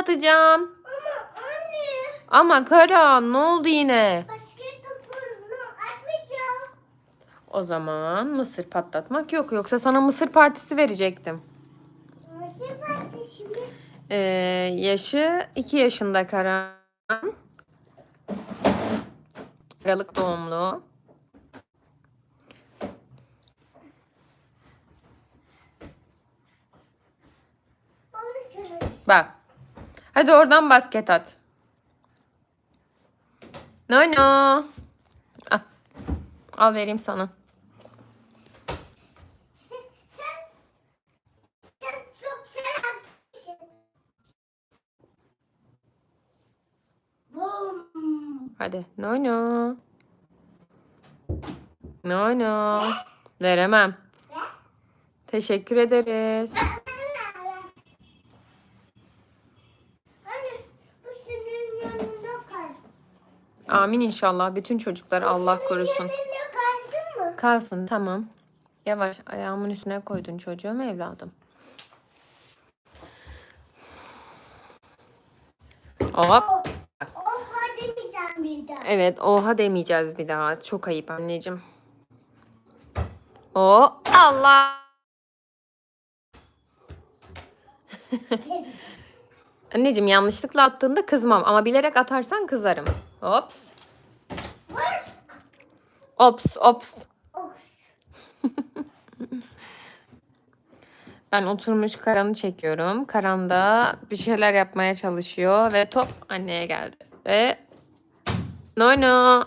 patlatacağım. Ama anne Ama Karan ne oldu yine? basket topunu atmayacağım. O zaman mısır patlatmak yok. Yoksa sana mısır partisi verecektim. Nasıl vardı şimdi? Ee, yaşı 2 yaşında Karan. Aralık doğumlu. Bak. Hadi oradan basket at. No no. Al. Al vereyim sana. Hadi. No no. No no. Veremem. Teşekkür ederiz. Anne bu senin yanında kalsın. Amin inşallah. Bütün çocuklar Allah korusun. Kalsın mı? Kalsın tamam. Yavaş ayağımın üstüne koydun çocuğum evladım. Hop. Oh, oh demeyeceğim bir daha. Evet oha demeyeceğiz bir daha. Çok ayıp anneciğim. O Allah. anneciğim yanlışlıkla attığında kızmam ama bilerek atarsan kızarım. Ops. Ops ops. Ben oturmuş Karan'ı çekiyorum. Karan da bir şeyler yapmaya çalışıyor ve top anneye geldi. Ve no no.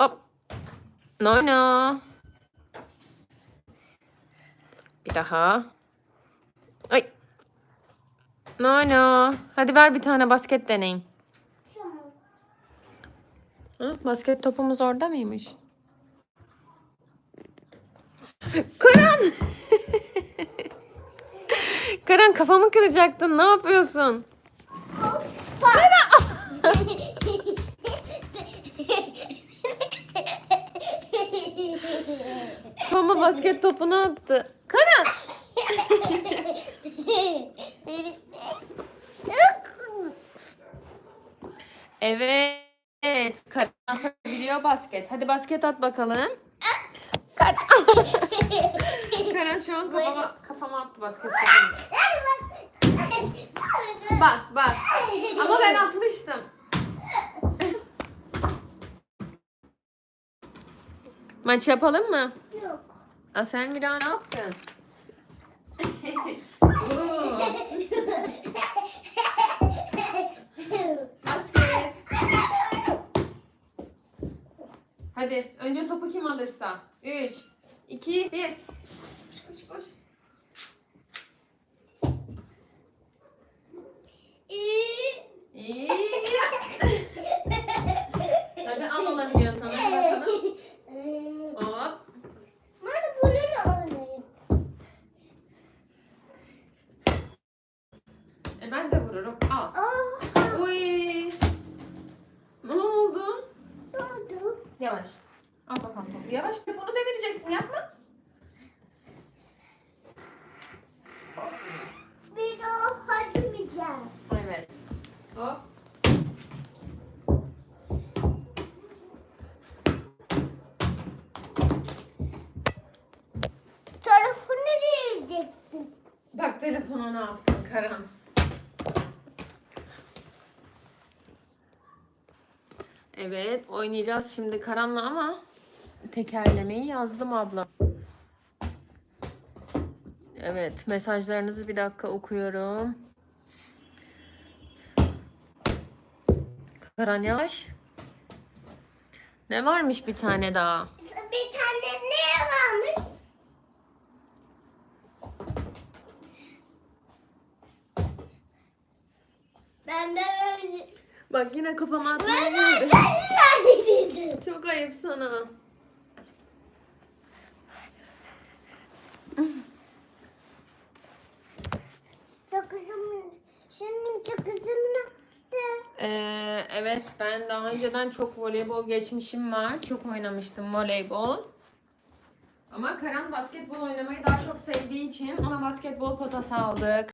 Hop. No no. Bir daha. Ay. No no. Hadi ver bir tane basket deneyim. Ha, basket topumuz orada mıymış? Karan! Karan kafamı kıracaktın. Ne yapıyorsun? Hoppa. Kafama basket topunu attı. Karan! Evet. Basket. Hadi basket at bakalım. Karan, Karan şu an kafama, kafama attı basket. Bak bak. Ama ben atmıştım. Maç yapalım mı? Yok. Aa, sen bir daha ne yaptın? Hadi önce topu kim alırsa. 3, 2, 1. Koş koş koş. Yavaş. Al bakalım topu. Yavaş telefonu devireceksin yapma. Bir daha harcamayacağım. Evet. Hop. Tarafı nereye gidecektin? Bak telefona ne yaptın Karan. Evet oynayacağız şimdi Karan'la ama tekerlemeyi yazdım abla. Evet mesajlarınızı bir dakika okuyorum. Karan yavaş. Ne varmış bir tane daha? Bir tane ne varmış? Benden önce. Bak yine kafama senin dedim. Çok ayıp sana. Ee, evet ben daha önceden çok voleybol geçmişim var. Çok oynamıştım voleybol. Ama Karan basketbol oynamayı daha çok sevdiği için ona basketbol potası aldık.